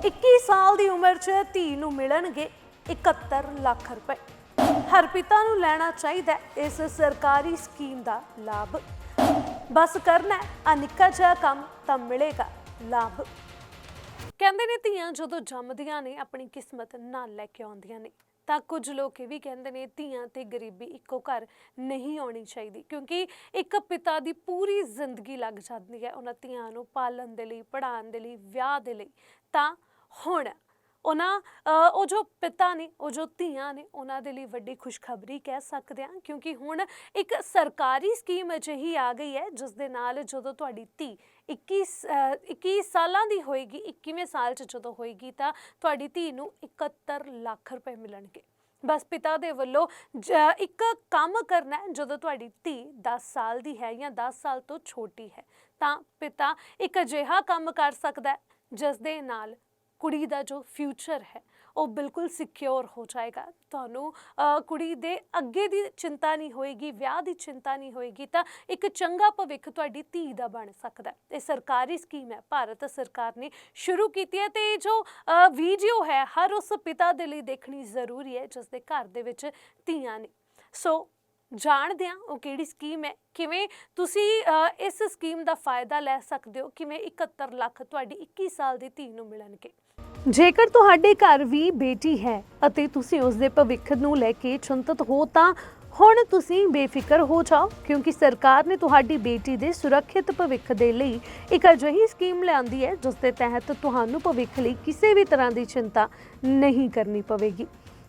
21 ਸਾਲ ਦੀ ਉਮਰ 'ਚ ਧੀ ਨੂੰ ਮਿਲਣਗੇ 71 ਲੱਖ ਰੁਪਏ। ਹਰ ਪਿਤਾ ਨੂੰ ਲੈਣਾ ਚਾਹੀਦਾ ਹੈ ਇਸ ਸਰਕਾਰੀ ਸਕੀਮ ਦਾ ਲਾਭ। ਬਸ ਕਰਨਾ ਹੈ, ਆ ਨਿੱਕਾ ਜਿਹਾ ਕੰਮ ਤਾਂ ਮਿਲੇਗਾ ਲਾਭ। ਕਹਿੰਦੇ ਨੇ ਧੀਆਂ ਜਦੋਂ ਜੰਮਦੀਆਂ ਨੇ, ਆਪਣੀ ਕਿਸਮਤ ਨਾਲ ਲੈ ਕੇ ਆਉਂਦੀਆਂ ਨੇ। ਤਾਂ ਕੁਝ ਲੋਕ ਇਹ ਵੀ ਕਹਿੰਦੇ ਨੇ ਧੀਆਂ ਤੇ ਗਰੀਬੀ ਇੱਕੋ ਘਰ ਨਹੀਂ ਆਉਣੀ ਚਾਹੀਦੀ, ਕਿਉਂਕਿ ਇੱਕ ਪਿਤਾ ਦੀ ਪੂਰੀ ਜ਼ਿੰਦਗੀ ਲੱਗ ਜਾਂਦੀ ਹੈ ਉਹਨਾਂ ਧੀਆਂ ਨੂੰ ਪਾਲਣ ਦੇ ਲਈ, ਪੜ੍ਹਾਉਣ ਦੇ ਲਈ, ਵਿਆਹ ਦੇ ਲਈ। ਤਾਂ ਹੁਣ ਉਹਨਾਂ ਉਹ ਜੋ ਪਿਤਾ ਨੇ ਉਹ ਜੋ ਧੀਆਂ ਨੇ ਉਹਨਾਂ ਦੇ ਲਈ ਵੱਡੀ ਖੁਸ਼ਖਬਰੀ ਕਹਿ ਸਕਦੇ ਹਾਂ ਕਿਉਂਕਿ ਹੁਣ ਇੱਕ ਸਰਕਾਰੀ ਸਕੀਮ ਅਜਿਹੀ ਆ ਗਈ ਹੈ ਜਿਸ ਦੇ ਨਾਲ ਜਦੋਂ ਤੁਹਾਡੀ ਧੀ 21 ਸ- ਅ, 21 ਸਾਲਾਂ ਦੀ ਹੋਏਗੀ 21ਵੇਂ ਸਾਲ 'ਚ ਜਦੋਂ ਹੋਏਗੀ ਤਾਂ ਤੁਹਾਡੀ ਧੀ ਨੂੰ 71 ਲੱਖ ਰੁਪਏ ਮਿਲਣਗੇ। ਬਸ ਪਿਤਾ ਦੇ ਵੱਲੋਂ ਜ- ਇੱਕ ਕੰਮ ਕਰਨਾ ਜਦੋਂ ਤੁਹਾਡੀ ਧੀ 10 ਸਾਲ ਦੀ ਹੈ ਜਾਂ 10 ਸਾਲ ਤੋਂ ਛੋਟੀ ਹੈ ਤਾਂ ਪਿਤਾ ਇੱਕ ਅਜਿਹਾ ਕੰਮ ਕਰ ਸਕਦਾ ਜਿਸ ਦੇ ਨਾਲ ਕੁੜੀ ਦਾ ਜੋ ਫਿਊਚਰ ਹੈ, ਉਹ ਬਿਲਕੁਲ ਸਿਕਿਉਰ ਹੋ ਜਾਏਗਾ। ਤੁਹਾਨੂੰ ਕੁੜੀ ਦੇ ਅੱਗੇ ਦੀ ਚਿੰਤਾ ਨਹੀਂ ਹੋਏਗੀ, ਵਿਆਹ ਦੀ ਚਿੰਤਾ ਨਹੀਂ ਹੋਏਗੀ, ਤਾਂ ਇੱਕ ਚੰਗਾ ਭਵਿੱਖ ਤੁਹਾਡੀ ਧੀ ਦਾ ਬਣ ਸਕਦਾ ਹੈ। ਇਹ ਸਰਕਾਰੀ ਸਕੀਮ ਹੈ, ਭਾਰਤ ਸਰਕਾਰ ਨੇ ਸ਼ੁਰੂ ਕੀਤੀ ਹੈ ਤੇ ਇਹ ਜੋ ਵੀਡੀਓ ਹੈ, ਹਰ ਉਸ ਪਿਤਾ ਦੇ ਲਈ ਦੇਖਣੀ ਜ਼ਰੂਰੀ ਹੈ ਜਿਸ ਦੇ ਘਰ ਦੇ ਵਿੱਚ ਧੀਆਂ ਨੇ। ਸੋ ਜਾਣਦੇ ਹਾਂ ਉਹ ਕਿਹੜੀ ਸਕੀਮ ਹੈ। ਕਿਵੇਂ ਤੁਸੀਂ ਇਸ ਸਕੀਮ ਦਾ ਫਾਇਦਾ ਲੈ ਸਕਦੇ ਹੋ? ਕਿਵੇਂ 71 ਲੱਖ ਤੁਹਾਡੀ 21 ਸਾਲ ਦੀ ਧੀ ਨੂੰ ਮਿਲਣਗੇ? ਜੇਕਰ ਤੁਹਾਡੇ ਘਰ ਵੀ ਬੇਟੀ ਹੈ ਅਤੇ ਤੁਸੀਂ ਉਸ ਦੇ ਭਵਿੱਖ ਨੂੰ ਲੈ ਕੇ ਚਿੰਤਤ ਹੋ ਤਾਂ ਹੁਣ ਤੁਸੀਂ ਬੇਫਿਕਰ ਹੋ ਜਾਓ, ਕਿਉਂਕਿ ਸਰਕਾਰ ਨੇ ਤੁਹਾਡੀ ਬੇਟੀ ਦੇ ਸੁਰੱਖਿਅਤ ਭਵਿੱਖ ਦੇ ਲਈ ਇੱਕ ਅਜਿਹੀ ਸਕੀਮ ਲਿਆਂਦੀ ਹੈ, ਜਿਸ ਦੇ ਤਹਿਤ ਤੁਹਾਨੂੰ ਭਵਿੱਖ ਲਈ ਕਿਸੇ ਵੀ ਤਰ੍ਹਾਂ ਦੀ ਚਿੰਤਾ ਨਹੀਂ ਕਰਨੀ ਪਵੇਗੀ।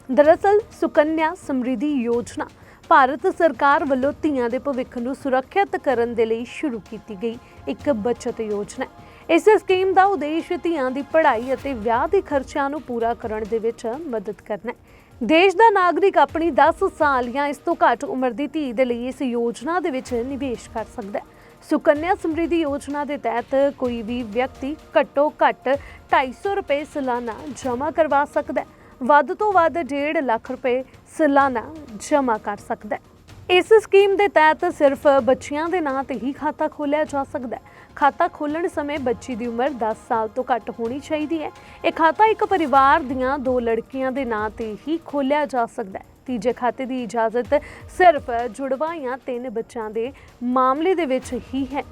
ਦਰਅਸਲ, ਸੁਕੰਨਿਆ ਸਮਰਿੱਧੀ ਯੋਜਨਾ ਭਾਰਤ ਸਰਕਾਰ ਵੱਲੋਂ ਧੀਆਂ ਦੇ ਭਵਿੱਖ ਨੂੰ ਸੁਰੱਖਿਅਤ ਕਰਨ ਦੇ ਲਈ ਸ਼ੁਰੂ ਕੀਤੀ ਗਈ ਇੱਕ ਬਚਤ ਯੋਜਨਾ। ਹੈ ਇਸ ਸਕੀਮ ਦਾ ਉਦੇਸ਼ ਧੀਆਂ ਦੀ ਪੜ੍ਹਾਈ ਅਤੇ ਵਿਆਹ ਦੇ ਖਰਚਿਆਂ ਨੂੰ ਪੂਰਾ ਕਰਨ ਦੇ ਵਿੱਚ ਮਦਦ ਕਰਨਾ ਹੈ। ਦੇਸ਼ ਦਾ ਨਾਗਰਿਕ ਆਪਣੀ 10 ਸਾਲ ਜਾਂ ਇਸ ਤੋਂ ਘੱਟ ਉਮਰ ਦੀ ਧੀ ਦੇ ਲਈ ਇਸ ਯੋਜਨਾ ਦੇ ਵਿੱਚ ਨਿਵੇਸ਼ ਕਰ ਸਕਦਾ ਹੈ। ਸੁਕੰਨਿਆ ਸਮਰਿੱਧੀ ਯੋਜਨਾ ਦੇ ਤਹਿਤ ਕੋਈ ਵੀ ਵਿਅਕਤੀ ਘੱਟੋ ਘੱਟ 250 ਰੁਪਏ ਸਾਲਾਨਾ ਜਮ੍ਹਾਂ ਕਰਵਾ ਸਕਦਾ ਹੈ। ਵੱਧ ਤੋਂ ਵੱਧ 1.5 ਲੱਖ ਰੁਪਏ ਸਾਲਾਨਾ ਜਮ੍ਹਾਂ ਕਰ ਸਕਦਾ ਹੈ। ਇਸ ਸਕੀਮ ਦੇ ਤਹਿਤ ਸਿਰਫ ਬੱਚਿਆਂ ਦੇ ਨਾਂ ਤੇ ਹੀ ਖਾਤਾ ਖੋਲ੍ਹਿਆ ਜਾ ਸਕਦਾ ਹੈ। ਖਾਤਾ ਖੋਲ੍ਹਣ ਸਮੇਂ ਬੱਚੀ ਦੀ ਉਮਰ 10 ਸਾਲ ਤੋਂ ਘੱਟ ਹੋਣੀ ਚਾਹੀਦੀ ਹੈ। ਇਹ ਖਾਤਾ ਇੱਕ ਪਰਿਵਾਰ ਦੀਆਂ ਦੋ ਲੜਕੀਆਂ ਦੇ ਨਾਂ ਤੇ ਹੀ ਖੋਲ੍ਹਿਆ ਜਾ ਸਕਦਾ ਹੈ। ਤੀਜੇ ਖਾਤੇ ਦੀ ਇਜਾਜ਼ਤ ਸਿਰਫ ਜੁੜਵਾ ਜਾਂ ਤਿੰਨ ਬੱਚਿਆਂ ਦੇ ਮਾਮਲੇ ਦੇ ਵਿੱਚ ਹੀ ਹੈ।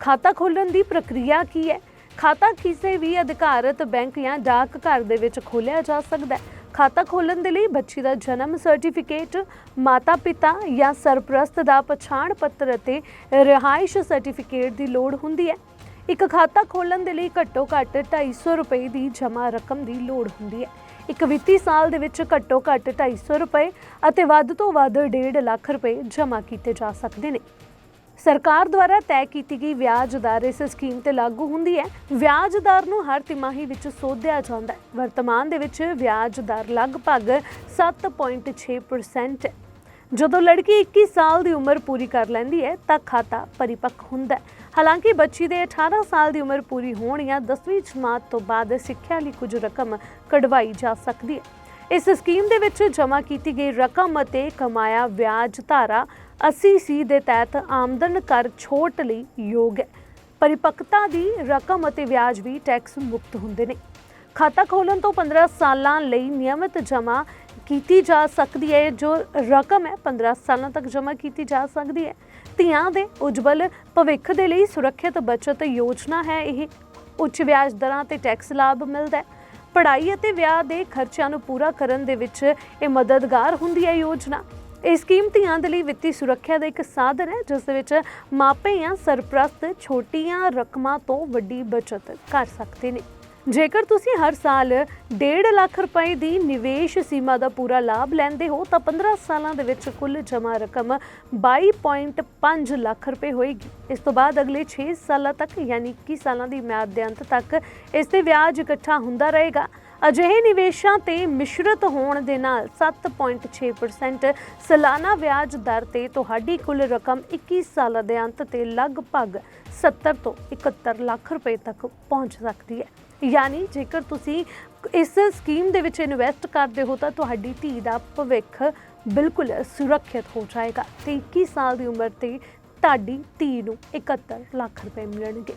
ਖਾਤਾ ਖੋਲ੍ਹਣ ਦੀ ਪ੍ਰਕਿਰਿਆ ਕੀ ਹੈ? ਖਾਤਾ ਕਿਸੇ ਵੀ ਅਧਿਕਾਰਤ ਬੈਂਕ ਜਾਂ ਡਾਕ ਘਰ ਦੇ ਵਿੱਚ ਖੋਲ੍ਹਿਆ ਜਾ ਸਕਦਾ ਹੈ। ਖਾਤਾ ਖੋਲ੍ਹਣ ਦੇ ਲਈ ਬੱਚੀ ਦਾ ਜਨਮ ਸਰਟੀਫਿਕੇਟ, ਮਾਤਾ-ਪਿਤਾ ਜਾਂ ਸਰਪ੍ਰਸਤ ਦਾ ਪਛਾਣ ਪੱਤਰ ਅਤੇ ਰਿਹਾਇਸ਼ ਸਰਟੀਫਿਕੇਟ ਦੀ ਲੋੜ ਹੁੰਦੀ ਹੈ। ਇੱਕ ਖਾਤਾ ਖੋਲ੍ਹਣ ਦੇ ਲਈ ਘੱਟੋ ਘੱਟ 250 ਰੁਪਏ ਦੀ ਜਮ੍ਹਾਂ ਰਕਮ ਦੀ ਲੋੜ ਹੁੰਦੀ ਹੈ। ਇੱਕ ਵਿੱਤੀ ਸਾਲ ਦੇ ਵਿੱਚ ਘੱਟੋ ਘੱਟ 250 ਰੁਪਏ ਅਤੇ ਵੱਧ ਤੋਂ ਵੱਧ 1.5 ਲੱਖ ਰੁਪਏ ਜਮ੍ਹਾਂ ਕੀਤੇ ਜਾ ਸਕਦੇ ਨੇ। ਸਰਕਾਰ ਦੁਆਰਾ ਤੈਅ ਕੀਤੀ ਗਈ ਵਿਆਜ ਦਰ ਇਸ ਸਕੀਮ ਤੇ ਲਾਗੂ ਹੁੰਦੀ ਹੈ। ਵਿਆਜ ਦਰ ਨੂੰ ਹਰ ਤਿਮਾਹੀ ਵਿੱਚ ਸੋਧਿਆ ਜਾਂਦਾ ਹੈ। ਵਰਤਮਾਨ ਦੇ ਵਿੱਚ ਵਿਆਜ ਦਰ ਲਗਭਗ 7.6% ਹੈ। ਜਦੋਂ ਲੜਕੀ 21 ਸਾਲ ਦੀ ਉਮਰ ਪੂਰੀ ਕਰ ਲੈਂਦੀ ਹੈ, ਤਾਂ ਖਾਤਾ ਪਰਿਪੱਕ ਹੁੰਦਾ ਹੈ। ਹਾਲਾਂਕਿ ਬੱਚੀ ਦੇ 18 ਸਾਲ ਦੀ ਉਮਰ ਪੂਰੀ ਹੋਣ ਜਾਂ 10ਵੀਂ ਜਮਾਤ ਤੋਂ ਬਾਅਦ ਸਿੱਖਿਆ ਲਈ ਕੁਝ ਰਕਮ ਕਢਵਾਈ ਜਾ ਸਕਦੀ ਹੈ। ਇਸ ਸਕੀਮ ਦੇ ਵਿੱਚ ਜਮ੍ਹਾਂ ਕੀਤੀ ਗਈ ਰਕਮ ਅਤੇ ਕਮਾਇਆ ਵਿਆਜ ਧਾਰਾ 80 ਸੀ ਦੇ ਤਹਿਤ ਆਮਦਨ ਕਰ ਛੋਟ ਲਈ ਯੋਗ ਹੈ। ਪਰਿਪੱਕਤਾ ਦੀ ਰਕਮ ਅਤੇ ਵਿਆਜ ਵੀ ਟੈਕਸ ਮੁਕਤ ਹੁੰਦੇ ਨੇ। ਖਾਤਾ ਖੋਲ੍ਹਣ ਤੋਂ 15 ਸਾਲਾਂ ਲਈ ਨਿਯਮਿਤ ਜਮ੍ਹਾਂ ਕੀਤੀ ਜਾ ਸਕਦੀ ਹੈ, ਜੋ ਰਕਮ ਹੈ 15 ਸਾਲਾਂ ਤੱਕ ਜਮ੍ਹਾਂ ਕੀਤੀ ਜਾ ਸਕਦੀ ਹੈ। ਧੀਆਂ ਦੇ ਉਜਵਲ ਭਵਿੱਖ ਦੇ ਲਈ ਸੁਰੱਖਿਅਤ ਬਚਤ ਯੋਜਨਾ ਹੈ। ਇਹ ਉੱਚ ਵਿਆਜ ਦਰਾਂ ਤੇ ਟੈਕਸ ਲਾਭ ਮਿਲਦਾ ਹੈ। ਪੜ੍ਹਾਈ ਅਤੇ ਵਿਆਹ ਦੇ ਖਰਚਿਆਂ ਨੂੰ ਪੂਰਾ ਕਰਨ ਦੇ ਵਿੱਚ ਇਹ ਮਦਦਗਾਰ ਹੁੰਦੀ ਹੈ ਯੋਜਨਾ। ਇਹ ਸਕੀਮ ਧੀਆਂ ਦੇ ਲਈ ਵਿੱਤੀ ਸੁਰੱਖਿਆ ਦਾ ਇੱਕ ਸਾਧਨ ਹੈ, ਜਿਸ ਦੇ ਵਿੱਚ ਮਾਪੇ ਜਾਂ ਸਰਪ੍ਰਸਤ ਛੋਟੀਆਂ ਰਕਮਾਂ ਤੋਂ ਵੱਡੀ ਬਚਤ ਕਰ ਸਕਦੇ ਨੇ। ਜੇਕਰ ਤੁਸੀਂ ਹਰ ਸਾਲ 1.5 ਲੱਖ ਰੁਪਏ ਦੀ ਨਿਵੇਸ਼ ਸੀਮਾ ਦਾ ਪੂਰਾ ਲਾਭ ਲੈਂਦੇ ਹੋ, ਤਾਂ 15 ਸਾਲਾਂ ਦੇ ਵਿੱਚ ਕੁੱਲ ਜਮ੍ਹਾਂ ਰਕਮ 22.5 ਲੱਖ ਰੁਪਏ ਹੋਏਗੀ। ਇਸ ਤੋਂ ਬਾਅਦ ਅਗਲੇ 6 ਸਾਲਾਂ ਤੱਕ, ਯਾਨੀ 21 ਸਾਲਾਂ ਦੀ ਮਿਆਦ ਦੇ ਅੰਤ ਤੱਕ, ਇਸ ਤੇ ਵਿਆਜ ਇਕੱਠਾ ਹੁੰਦਾ ਰਹੇਗਾ। ਅਜਿਹੇ ਨਿਵੇਸ਼ਾਂ ਤੇ ਮਿਸ਼ਰਤ ਹੋਣ ਦੇ ਨਾਲ 7.6% ਸਾਲਾਨਾ ਵਿਆਜ ਦਰ ਤੇ ਤੁਹਾਡੀ ਕੁੱਲ ਰਕਮ 21 ਸਾਲਾਂ ਦੇ ਅੰਤ ਤੇ ਲਗਭਗ 70 ਤੋਂ 71 ਲੱਖ ਰੁਪਏ ਤੱਕ ਪਹੁੰਚ ਸਕਦੀ ਹੈ। ਯਾਨੀ ਜੇਕਰ ਤੁਸੀਂ ਇਸ ਸਕੀਮ ਦੇ ਵਿੱਚ ਇਨਵੈਸਟ ਕਰਦੇ ਹੋ ਤਾਂ ਤੁਹਾਡੀ ਧੀ ਦਾ ਭਵਿੱਖ ਬਿਲਕੁਲ ਸੁਰੱਖਿਅਤ ਹੋ ਜਾਏਗਾ। ਤੇ 21 ਸਾਲ ਦੀ ਉਮਰ ਤੇ ਤੁਹਾਡੀ ਧੀ ਨੂੰ 71 ਲੱਖ ਰੁਪਏ ਮਿਲਣਗੇ।